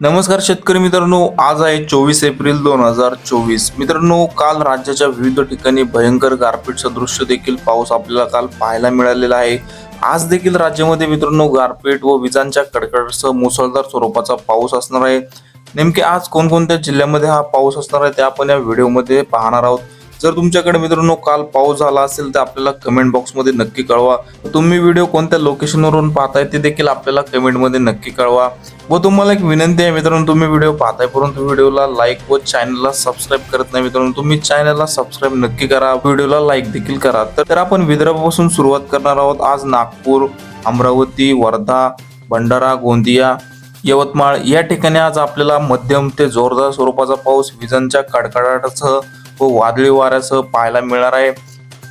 नमस्कार शेतकरी मित्रांनो आज आहे चोवीस एप्रिल दोन हजार चोवीस. मित्रांनो काल राज्याच्या विविध ठिकाणी भयंकर गारपीट सदृश्य देखील पाऊस आपल्याला काल पाहायला मिळालेला आहे. आज देखील राज्यामध्ये मित्रांनो गारपीट व विजांच्या कडकडासह मुसळधार स्वरूपाचा पाऊस असणार आहे. नेमके आज कोणकोणत्या जिल्ह्यामध्ये हा पाऊस असणार आहे ते आपण या व्हिडिओमध्ये पाहणार आहोत. जर तुमच्याकडे मित्रांनो काल पाऊस झाला असेल तर आपल्याला कमेंट बॉक्समध्ये नक्की कळवा. तुम्ही व्हिडिओ कोणत्या लोकेशनवरून पाहताय ते देखील आपल्याला कमेंटमध्ये नक्की कळवा. व तुम्हाला एक विनंती आहे मित्रांनो तुम्ही व्हिडिओ पाहताय परंतु व्हिडिओला लाईक व चॅनलला सबस्क्राईब करत नाही मित्रांनो तुम्ही चॅनलला सबस्क्राईब नक्की करा. व्हिडिओला लाईक देखील करा. तर आपण विदर्भापासून सुरुवात करणार आहोत. आज नागपूर अमरावती वर्धा भंडारा गोंदिया यवतमाळ या ठिकाणी आज आपल्याला मध्यम ते जोरदार स्वरूपाचा पाऊस विजांच्या कडकडाटासह व वादळी वाऱ्यासह पाहायला मिळणार आहे.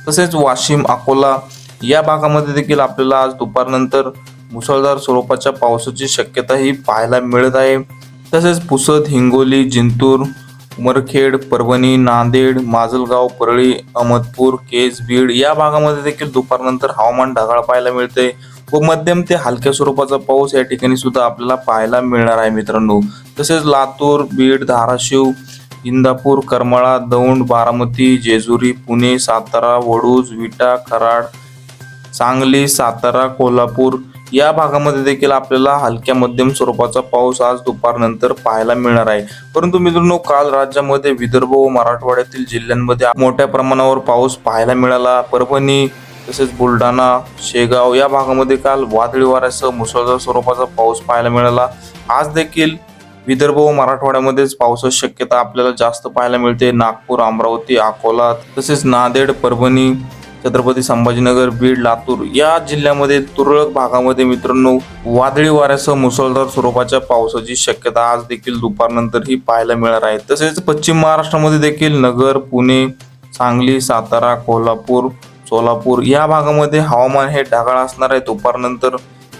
तसेच वाशिम अकोला या भागामध्ये देखील आपल्याला आज दुपारनंतर मुसळधार स्वरूपाच्या पावसाची शक्यताही पाहायला मिळत आहे. तसेच पुसद हिंगोली जिंतूर उमरखेड परभणी नांदेड माजलगाव परळी अहमदपूर केज बीड या भागामध्ये देखील दुपारनंतर हवामान ढगाळ पाहायला मिळते व मध्यम ते हलक्या स्वरूपाचा पाऊस या ठिकाणी सुद्धा आपल्याला पाहायला मिळणार आहे मित्रांनो. तसेच लातूर बीड धाराशिव इंदापूर करमाळा दौंड बारामती जेजुरी पुणे सातारा वडूज विटा कराड सांगली सातारा कोल्हापूर या भागामध्ये देखील आपल्याला हलक्या मध्यम स्वरूपाचा पाऊस आज दुपारनंतर पाहायला मिळणार आहे. परंतु मित्रांनो काल राज्यामध्ये विदर्भ व मराठवाड्यातील जिल्ह्यांमध्ये मोठ्या प्रमाणावर पाऊस पाहायला मिळाला. परभणी तसेच बुलढाणा शेगाव या भागामध्ये काल वादळी वाऱ्यासह मुसळधार स्वरूपाचा पाऊस पाहायला मिळाला. आज देखील विदर्भ व मराठवाड्यामध्येच पावसाची शक्यता आपल्याला जास्त पाहायला मिळते. नागपूर अमरावती अकोला तसेच नांदेड परभणी छत्रपती संभाजीनगर बीड लातूर या जिल्ह्यामध्ये तुरळक भागामध्ये मित्रांनो वादळी वाऱ्यासह मुसळधार स्वरूपाच्या पावसाची शक्यता आज देखील दुपारनंतरही पाहायला मिळणार आहे. तसेच पश्चिम महाराष्ट्रामध्ये देखील नगर पुणे सांगली सातारा कोल्हापूर सोलापूर या भागामध्ये हवामान हे ढगाळ असणार आहे. दुपारनंतर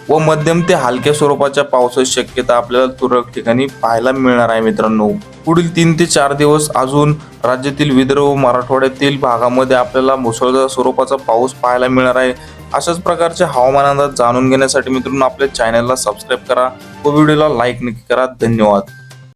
व मध्यम ते हलक्या स्वरूपाच्या पावसाची शक्यता आपल्याला तुरळक ठिकाणी पाहायला मिळणार आहे मित्रांनो. पुढील तीन ते चार दिवस अजून राज्यातील विदर्भ मराठवाड्यातील भागामध्ये आपल्याला मुसळधार स्वरूपाचा पाऊस पाहायला मिळणार आहे. अशाच प्रकारच्या हवामान अंदाज जाणून घेण्यासाठी मित्रांनो आपल्या चॅनलला सबस्क्राईब करा व व्हिडिओला लाईक नक्की करा. धन्यवाद.